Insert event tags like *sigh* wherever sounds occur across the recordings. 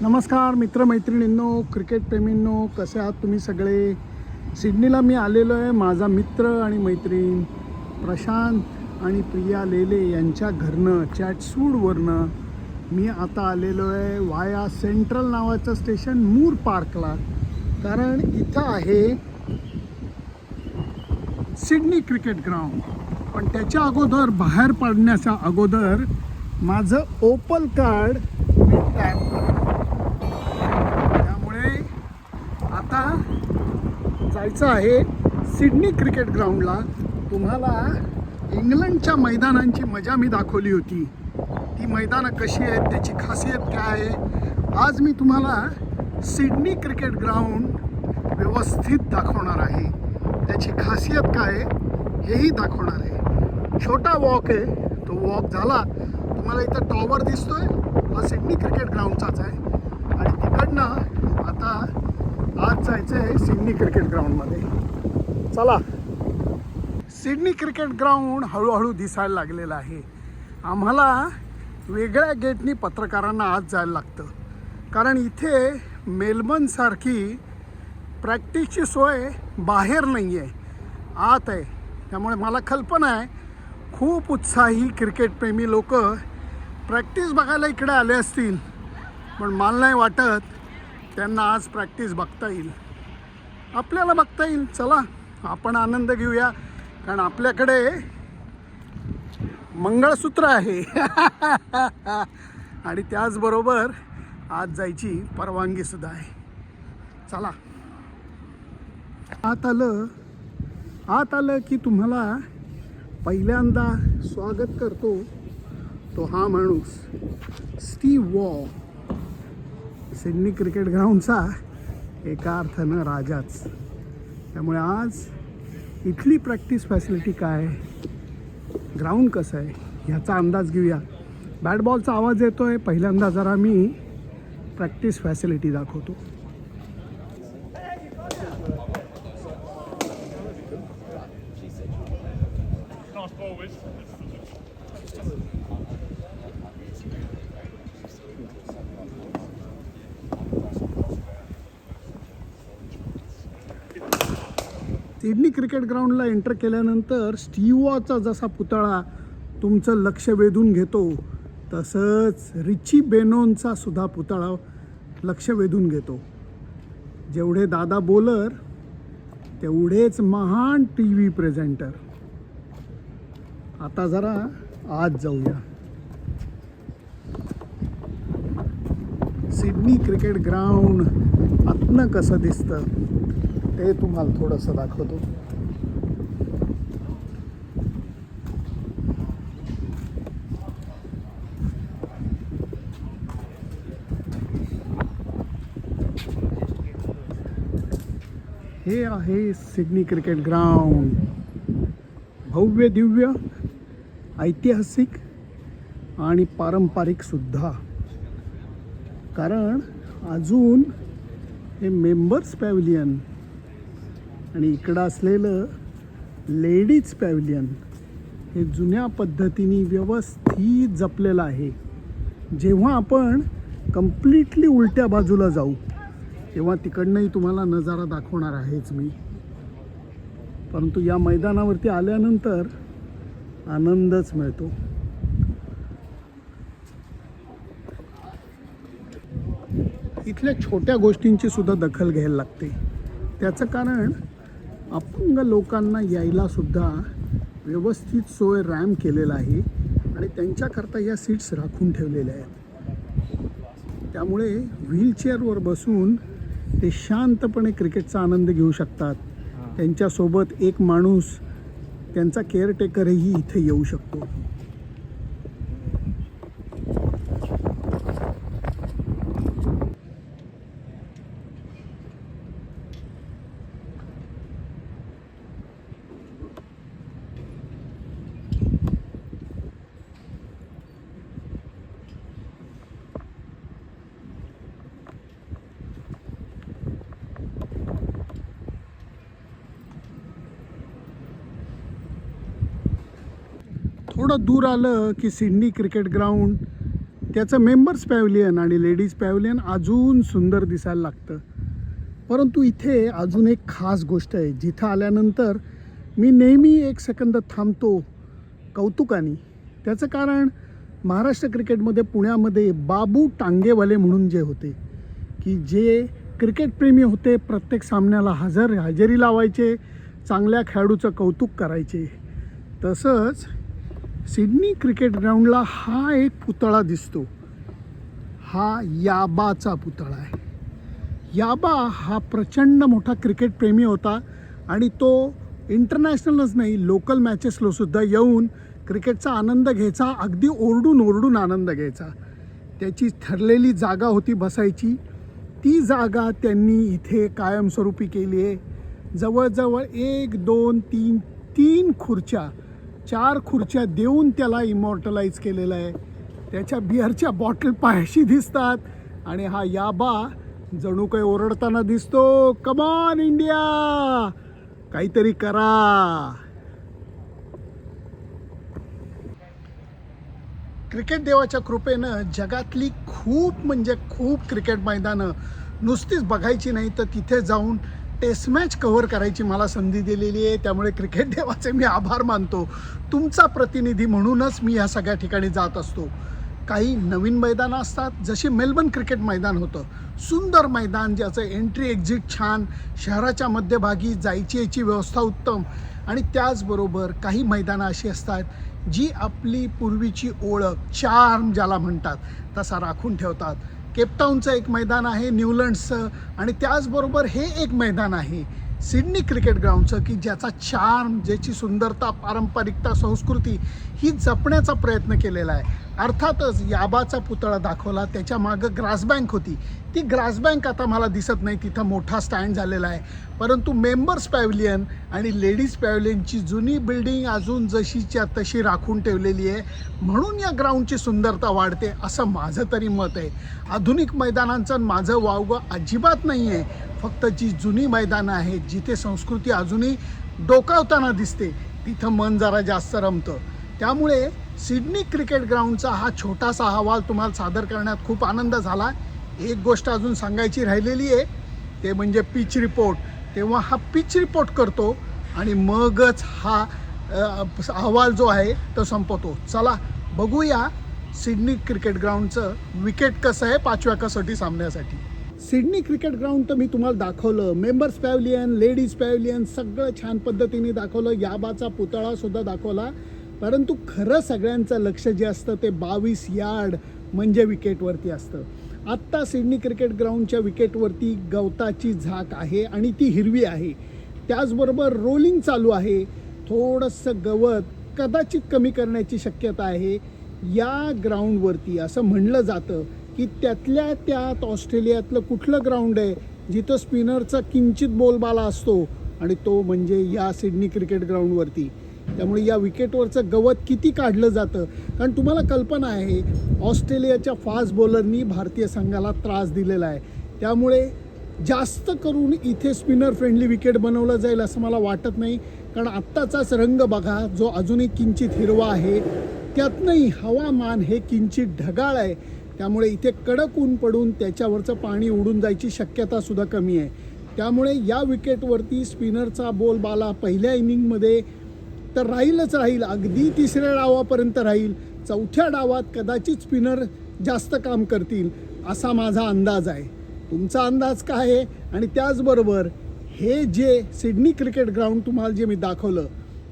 नमस्कार मित्रमैत्रिणींनो क्रिकेटप्रेमींनो कसे आहात तुम्ही सगळे? सिडनीला मी आलेलो आहे माझा मित्र आणि मैत्रीण प्रशांत आणि प्रिया लेले यांच्या घरनं चॅटसूडवरनं. मी आता आलेलो आहे वाया सेंट्रल नावाचं स्टेशन मूर पार्कला कारण इथं आहे सिडनी क्रिकेट ग्राउंड. पण त्याच्या अगोदर बाहेर पडण्याच्या अगोदर माझं ओपल कार्ड मी टॅप त्यामुळे आता जायचं आहे सिडनी क्रिकेट ग्राउंडला. तुम्हाला इंग्लंडच्या मैदानांची मजा मी दाखवली होती. ती मैदानं कशी आहेत त्याची खासियत काय आहे? आज मी तुम्हाला सिडनी क्रिकेट ग्राउंड व्यवस्थित दाखवणार आहे. त्याची खासियत काय आहे हेही दाखवणार आहे. छोटा वॉक आहे तो वॉक झाला. तुम्हाला इथं टॉवर दिसतोय. हा सिडनी क्रिकेट ग्राउंडचाच आहे. आणि तिकडनं आता आज जायचं आहे सिडनी क्रिकेट ग्राउंडमध्ये. चला. सिडनी क्रिकेट ग्राउंड हळूहळू दिसायला लागलेलं आहे. आम्हाला वेगळ्या गेटनी पत्रकारांना आज जायला लागतं. कारण इथे मेलबर्नसारखी प्रॅक्टिसची सोय बाहेर नाही आहे आत आहे. त्यामुळे मला कल्पना आहे खूप उत्साही क्रिकेटप्रेमी लोक प्रॅक्टिस बघायला इकडे आले असतील. पण मला नाही वाटत त्यांना आज प्रॅक्टिस बघता येईल. आपल्याला बघता येईल. चला आपण आनंद घेऊया. कारण आपल्याकडे मंगळसूत्र आहे. *laughs* आणि त्याचबरोबर आज जायची परवानगीसुद्धा आहे. चला. आत आलं. आत आलं की तुम्हाला पहिल्यांदा स्वागत करतो. तो हा माणूस स्टीव वॉ. सिडनी क्रिकेट ग्राउंडचा एका अर्थानं राजाच. त्यामुळे आज इथली प्रॅक्टिस फॅसिलिटी काय? ग्राउंड कसं आहे? ह्याचा अंदाज घेऊया. बॅट बॉलचा आवाज येतो आहे पहिल्यांदा जरा मी प्रॅक्टिस फॅसिलिटी दाखवतो. सिडनी क्रिकेट ग्राउंडला एंटर केल्यानंतर स्टीवॉचा जसा पुतळा तुमचं लक्ष वेधून घेतो तसंच रिची बेनोनचा सुद्धा पुतळा लक्ष वेधून घेतो. जेवढे दादा बोलर तेवढेच महान टी व्ही प्रेझेंटर आता जरा आज जाऊया. सिडनी क्रिकेट ग्राउंड आतनं कसं दिसतं? ते तुम्हाला थोडंसं दाखवतो. हे आहे सिडनी क्रिकेट ग्राउंड. भव्य दिव्य ऐतिहासिक आणि पारंपरिकसुद्धा कारण अजून हे मेंबर्स पॅव्हिलियन आणि इकडं असलेलं लेडीज पॅव्हिलियन हे जुन्या पद्धतीने व्यवस्थित जपलेलं आहे. जेव्हा आपण कम्प्लिटली उलट्या बाजूला जाऊ तेव्हा तिकडनंही तुम्हाला नजारा दाखवणार आहेच मी. परंतु या मैदानावरती आल्यानंतर आनंदच मिळतो. इथल्या छोट्या गोष्टींची सुद्धा दखल घ्यायला लागते. त्याचं कारण अपंग लोकांना यायला सुद्धा व्यवस्थित सोय रॅम केलेला आहे आणि त्यांच्याकरता या सीट्स राखून ठेवलेल्या आहेत. त्यामुळे व्हीलचेअरवर बसून ते शांतपणे क्रिकेटचा आनंद घेऊ शकतात. त्यांच्यासोबत एक माणूस त्यांचा केअरटेकरही इथे येऊ शकतो. थोडं दूर आलं की सिडनी क्रिकेट ग्राउंड त्याचं मेंबर्स पॅव्हलियन आणि लेडीज पॅव्हलियन अजून सुंदर दिसायला लागतं. परंतु इथे अजून एक खास गोष्ट आहे जिथं आल्यानंतर मी नेहमी एक सेकंद थांबतो कौतुकाने. त्याचं कारण महाराष्ट्र क्रिकेटमध्ये पुण्यामध्ये बाबू टांगेवाले म्हणून जे होते की जे क्रिकेटप्रेमी होते प्रत्येक सामन्याला हजर हजेरी लावायचे चांगल्या खेळाडूचं कौतुक करायचे. तसंच सिडनी क्रिकेट ग्राउंडला हा एक पुतळा दिसतो. हा याबाचा पुतळा आहे. याबा हा प्रचंड मोठा क्रिकेटप्रेमी होता आणि तो इंटरनॅशनलच नाही लोकल मॅचेसलोसुद्धा येऊन क्रिकेटचा आनंद घ्यायचा अगदी ओरडून ओरडून आनंद घ्यायचा. त्याची ठरलेली जागा होती बसायची. ती जागा त्यांनी इथे कायमस्वरूपी केली आहे. जवळजवळ एक दोन तीन तीन खुर्च्या चार खुर्च्या देऊन त्याला इमॉर्टलाइज केलेलं आहे. त्याच्या बिअरच्या बॉटल पायाशी दिसतात. आणि हा याबा जणू काही ओरडताना दिसतो. कमॉन इंडिया काहीतरी करा. क्रिकेट देवाच्या कृपेनं जगातली खूप म्हणजे खूप क्रिकेट मैदानं नुसतीच बघायची नाही तर तिथे जाऊन टेस्ट मॅच कव्हर करायची मला संधी दिलेली आहे. त्यामुळे क्रिकेट देवाचे मी आभार मानतो. तुमचा प्रतिनिधी म्हणूनच मी या सगळ्या ठिकाणी जात असतो. काही नवीन मैदानं असतात. जशी मेलबर्न क्रिकेट मैदान होतं. सुंदर मैदान ज्याचं एंट्री एक्झिट छान शहराच्या मध्यभागी जायची याची व्यवस्था उत्तम. आणि त्याचबरोबर काही मैदानं अशी असतात जी आपली पूर्वीची ओळख चार्म ज्याला म्हणतात तसा राखून ठेवतात. केपटाऊनचं एक मैदान आहे न्यूलंड्सचं. आणि त्याचबरोबर हे एक मैदान आहे सिडनी क्रिकेट ग्राउंडचं की ज्याचा चार्म ज्याची सुंदरता पारंपरिकता संस्कृती ही जपण्याचा प्रयत्न केलेला आहे. अर्थातच याबाचा पुतळा दाखवला त्याच्या मागं ग्रास बँक होती. ती ग्रास बँक आता मला दिसत नाही तिथं मोठा स्टँड झालेला आहे. परंतु मेंबर्स पॅव्हलियन आणि लेडीज पॅव्हलियनची जुनी बिल्डिंग अजून जशीच्या तशी राखून ठेवलेली आहे. म्हणून या ग्राउंडची सुंदरता वाढते असं माझं तरी मत आहे. आधुनिक मैदानांचं माझं वावगं अजिबात नाही आहे फक्त जी जुनी मैदानं आहेत जिथे संस्कृती अजूनही डोकावताना दिसते तिथं मन जरा जास्त रमतं. त्यामुळे सिडनी क्रिकेट ग्राउंडचा हा छोटासा अहवाल तुम्हाला सादर करण्यात खूप आनंद झाला. एक गोष्ट अजून सांगायची राहिलेली आहे ते म्हणजे पिच रिपोर्ट तेव्हा हा पिच रिपोर्ट करतो आणि मगच हा अहवाल जो आहे तो संपवतो. चला बघूया सिडनी क्रिकेट ग्राउंडचं विकेट कसं आहे पाचव्या कसोटी सामन्यासाठी. सिडनी क्रिकेट ग्राउंड तर मी तुम्हाला दाखवलं. मेंबर्स पॅव्हलियन लेडीज पॅव्हलियन सगळं छान पद्धतीने दाखवलं. याबाचा पुतळासुद्धा दाखवला. परंतु खरं सगळ्यांचं लक्ष जे असतं ते बावीस यार्ड म्हणजे विकेटवरती असतं. आत्ता सिडनी क्रिकेट ग्राउंडच्या विकेटवरती गवताची झाक आहे आणि ती हिरवी आहे. त्याचबरोबर रोलिंग चालू आहे. थोडंसं गवत कदाचित कमी करण्याची शक्यता आहे. या ग्राउंडवरती असं म्हणलं जातं की त्यातल्या त्यात ऑस्ट्रेलियातलं कुठलं ग्राउंड आहे जिथं स्पिनरचा किंचित बोलबाला असतो आणि तो म्हणजे या सिडनी क्रिकेट ग्राउंडवरती त्यामुळे या विकेटवरचं गवत किती काढलं जातं? कारण तुम्हाला कल्पना आहे ऑस्ट्रेलियाच्या फास्ट बॉलरनी भारतीय संघाला त्रास दिलेला आहे. त्यामुळे जास्त करून इथे स्पिनर फ्रेंडली विकेट बनवलं जाईल असं मला वाटत नाही. कारण आत्ताचाच रंग बघा जो अजूनही किंचित हिरवा आहे त्यातनंही हवामान हे किंचित ढगाळ आहे. त्यामुळे इथे कडक ऊन पडून त्याच्यावरचं पाणी उडून जायची शक्यतासुद्धा कमी आहे. त्यामुळे या विकेटवरती स्पिनरचा बोलबाला पहिल्या इनिंगमध्ये तर राहीलच राहील. अगदी तिसऱ्या डावापर्यंत राहील. चौथ्या डावात कदाचित स्पिनर जास्त काम करतील असा माझा अंदाज आहे. तुमचा अंदाज काय आहे? आणि त्याचबरोबर हे जे सिडनी क्रिकेट ग्राउंड तुम्हाला जे मी दाखवलं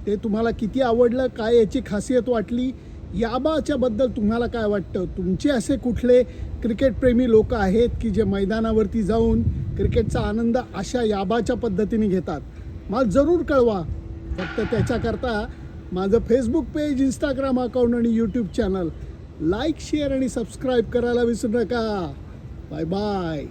ते तुम्हाला किती आवडलं काय याची खासियत वाटली याबाच्याबद्दल तुम्हाला काय वाटतं? तुमचे असे कुठले क्रिकेटप्रेमी लोक आहेत की जे मैदानावरती जाऊन क्रिकेटचा आनंद अशा याबाच्या पद्धतीने घेतात? मला जरूर कळवा. फक्त त्याच्याकरता माझं फेसबुक पेज इंस्टाग्राम अकाउंट आणि यूट्यूब चॅनल लाईक शेअर आणि सबस्क्राईब करायला विसरू नका. Bye bye